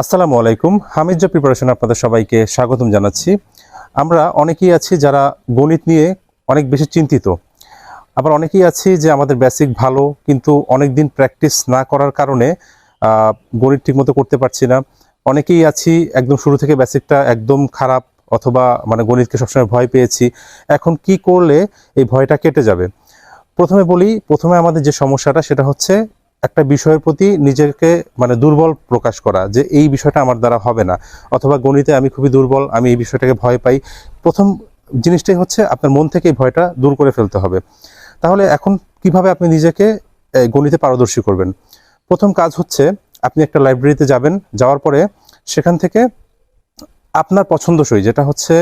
আসসালামু আলাইকুম। Hamid job preparation আপনাদের সবাইকে স্বাগতম জানাচ্ছি। আমরা অনেকেই আছি যারা গণিত নিয়ে অনেক বেশি চিন্তিত। আবার অনেকেই আছি যে আমাদের বেসিক ভালো, কিন্তু অনেক দিন প্র্যাকটিস না করার কারণে গণিত ঠিকমতো করতে পারছি না। অনেকেই আছি একদম শুরু থেকে বেসিকটা একদম খারাপ, অথবা মানে গণিতকে সবসময় ভয় পেয়েছি। এখন কি করলে এই ভয়টা কেটে যাবে? প্রথমে বলি, প্রথমে আমাদের যে সমস্যাটা সেটা হচ্ছে একটা বিষয়ের প্রতি নিজেকে মানে দুর্বল প্রকাশ করা যে এই বিষয়টা আমার দ্বারা হবে না। অথবা গণিতে আমি খুবই দুর্বল, আমি এই বিষয়টাকে ভয় পাই। প্রথম জিনিসটাই হচ্ছে আপনার মন থেকে এই ভয়টা দূর করে ফেলতে হবে। তাহলে এখন কীভাবে আপনি নিজেকে গণিতে পারদর্শী করবেন? প্রথম কাজ হচ্ছে আপনি একটা লাইব্রেরিতে যাবেন, যাওয়ার পরে সেখান থেকে আপনার পছন্দসই, যেটা হচ্ছে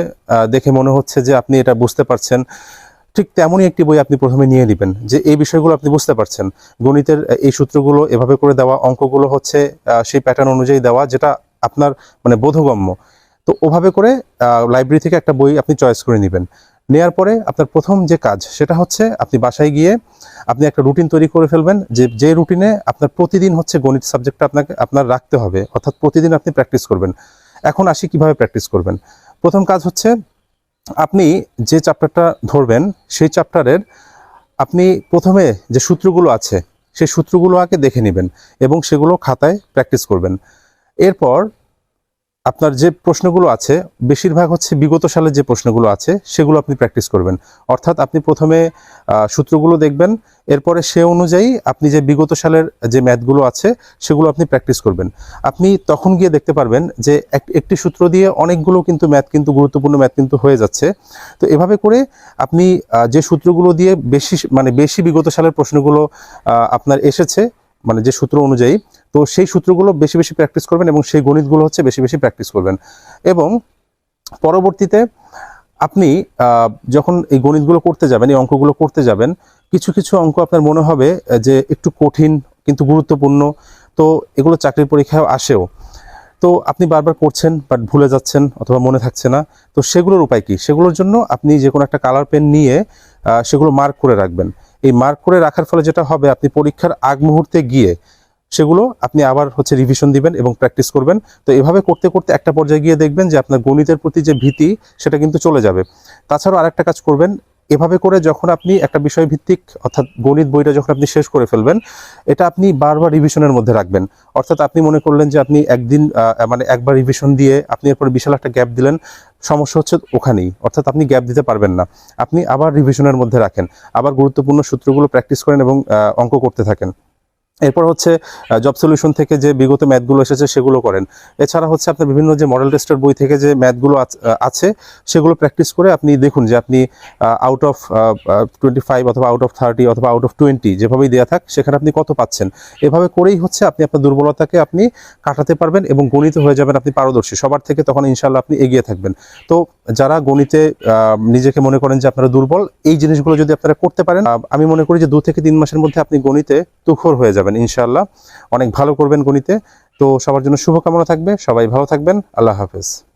দেখে মনে হচ্ছে যে আপনি এটা বুঝতে পারছেন। ঠিক তেমনই একটি বই আপনি প্রথমে নিয়ে নেবেন যে এই বিষয়গুলো আপনি বুঝতে পারছেন। গণিতের এই সূত্রগুলো এভাবে করে দেওয়া অঙ্কগুলো হচ্ছে সেই প্যাটার্ন অনুযায়ী দেওয়া যেটা আপনার মানে বোধগম্য। তো ওভাবে করে লাইব্রেরি থেকে একটা বই আপনি চয়েস করে নেবেন। নেয়ার পরে আপনার প্রথম যে কাজ সেটা হচ্ছে আপনি বাসায় গিয়ে আপনি একটা রুটিন তৈরি করে ফেলবেন যে যে রুটিনে আপনার প্রতিদিন হচ্ছে গণিত সাবজেক্টটা আপনাকে, আপনার রাখতে হবে। অর্থাৎ প্রতিদিন আপনি প্র্যাকটিস করবেন। এখন আসি কীভাবে প্র্যাকটিস করবেন। প্রথম কাজ হচ্ছে আপনি যে চ্যাপ্টারটা ধরবেন, সেই চ্যাপ্টারের আপনি প্রথমে যে সূত্রগুলো আছে, সেই সূত্রগুলো আগে দেখে নেবেন এবং সেগুলো খাতায় প্র্যাকটিস করবেন। এরপর আপনার যে প্রশ্নগুলো আছে, বেশিরভাগ হচ্ছে বিগত সালের যে প্রশ্নগুলো আছে, সেগুলো আপনি প্র্যাকটিস করবেন। অর্থাৎ আপনি প্রথমে সূত্রগুলো দেখবেন, এরপরে সে অনুযায়ী আপনি যে বিগত সালের যে ম্যাথগুলো আছে, সেগুলো আপনি প্র্যাকটিস করবেন। আপনি তখন গিয়ে দেখতে পারবেন যে এক- একটি সূত্র দিয়ে অনেকগুলো কিন্তু ম্যাথ কিন্তু, গুরুত্বপূর্ণ ম্যাথ কিন্তু হয়ে যাচ্ছে। তো এভাবে করে আপনি যে সূত্রগুলো দিয়ে বেশি মানে বেশি বিগত সালের প্রশ্নগুলো আপনার এসেছে মানে যে সূত্র অনুযায়ী, তো সেই সূত্রগুলো বেশি বেশি প্র্যাকটিস করবেন এবং সেই গণিতগুলো হচ্ছে বেশি বেশি প্র্যাকটিস করবেন। এবং পরবর্তীতে আপনি যখন এই গণিতগুলো করতে যাবেন, এই অঙ্কগুলো করতে যাবেন, কিছু কিছু অঙ্ক আপনার মনে হবে যে একটু কঠিন কিন্তু গুরুত্বপূর্ণ। তো এগুলো চাকরির পরীক্ষায় আসেও। তো আপনি বারবার করছেন বাট ভুলে যাচ্ছেন অথবা মনে থাকছে না। তো সেগুলোর উপায় কি? সেগুলোর জন্য আপনি যে কোনো একটা কালার পেন নিয়ে সেগুলো মার্ক করে রাখবেন। এই মার্ক করে রাখার ফলে যেটা হবে, আপনি পরীক্ষার আগ মুহূর্তে গিয়ে সেগুলো আপনি আবার হচ্ছে রিভিশন দিবেন এবং প্র্যাকটিস করবেন। তো এভাবে করতে করতে একটা পর্যায়ে গিয়ে দেখবেন যে আপনার গণিতের প্রতি যে ভীতি, সেটা কিন্তু চলে যাবে। তাছাড়াও আরেকটা কাজ করবেন এভাবে করে যখন আপনি একটা বিষয় ভিত্তিক অর্থাৎ গণিত বইটা যখন আপনি শেষ করে ফেলবেন, এটা আপনি বারবার রিভিশনের মধ্যে রাখবেন। অর্থাৎ আপনি মনে করলেন যে আপনি একদিন মানে একবার রিভিশন দিয়ে আপনি এরপর বিশাল একটা গ্যাপ দিলেন, সমস্যা হচ্ছে ওখানেই। অর্থাৎ আপনি গ্যাপ দিতে পারবেন না। আপনি আবার রিভিশনের মধ্যে রাখেন। আবার গুরুত্বপূর্ণ সূত্রগুলো প্র্যাকটিস করেন এবং অঙ্ক করতে থাকেন। এরপর হচ্ছে জব সলিউশন থেকে যে বিগত ম্যাথগুলো এসেছে সেগুলো করেন। এছাড়া হচ্ছে আপনার বিভিন্ন যে মডেল টেস্টের বই থেকে যে ম্যাথগুলো আছ- সেগুলো প্র্যাকটিস করে আপনি দেখুন যে আপনি আউট অফ টোয়েন্টি ফাইভ অথবা আউট অফ থার্টি অথবা আউট অফ টোয়েন্টি যেভাবেই দেওয়া থাক, সেখানে আপনি কত পাচ্ছেন? এভাবে করেই হচ্ছে আপনি আপনার দুর্বলতাকে আপনি কাটাতে পারবেন এবং গণিত হয়ে যাবেন আপনি পারদর্শী। সবার থেকে তখন ইনশাল্লাহ আপনি এগিয়ে থাকবেন। তো যারা গণিতে নিজেকে মনে করেন যে আপনারা দুর্বল, এই জিনিসগুলো যদি আপনারা করতে পারেন আমি মনে করি যে দু থেকে তিন মাসের মধ্যে আপনি গণিতে তুখর হয়ে যাবেন। ইনশাল্লাহ অনেক ভালো করবেন গণিতে। তো সবার জন্য শুভকামনা থাকবে। সবাই ভালো থাকবেন। আল্লাহ হাফেজ।